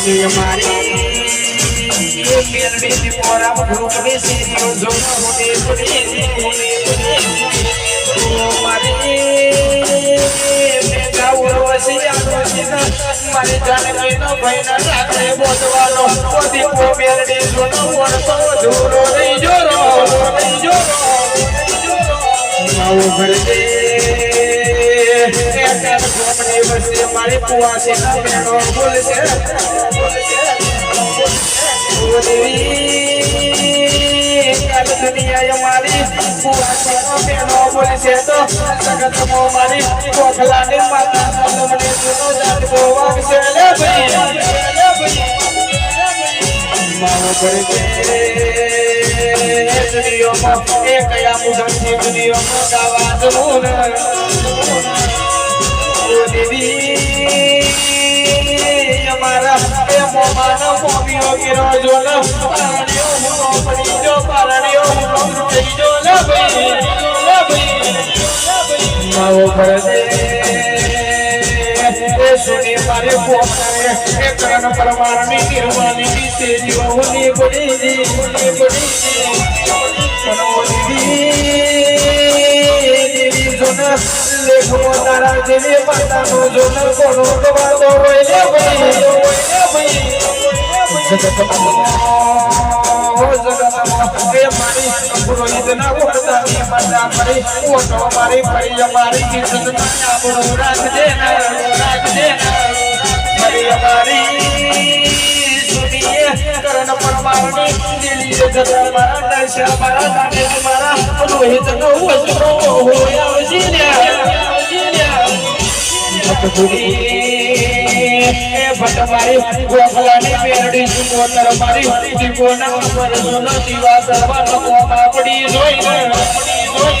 સુની મારી મેરડી મોરા ભૂખની સીરીઓ જો મોટી મારી ભાઈ ના રાત્રે બોલવાનો ઓદી પો મેરડી સુનો વણતો ધૂરો નહીં જોરો નહીં જોરો માવો ભરજે એટર ગોમડી વસે મારી પુવાસી નો બેનો બોલશે તો સગત છે દુનિયામાં એક કયા મુદતની દુનિયામાં ગીરો જો ને પારણીઓ હુનો પડી જો પોતાને લેખો તારા જેવી માતાનો જોન. કોનો તો ભાઈ? મારી ને અમારી કરણ પરમારની દિલી જગત મારા દર્શન મારા દાને મારા રોહિત નો વસ્ત્રો હોય આવજી ને આવજી ને એ ભટ મારી ગોખલાની પેરડી સુમોતર મારી દીપોના પરસોનો દીવા સર્વા નમોમાં પડી જોઈ ને.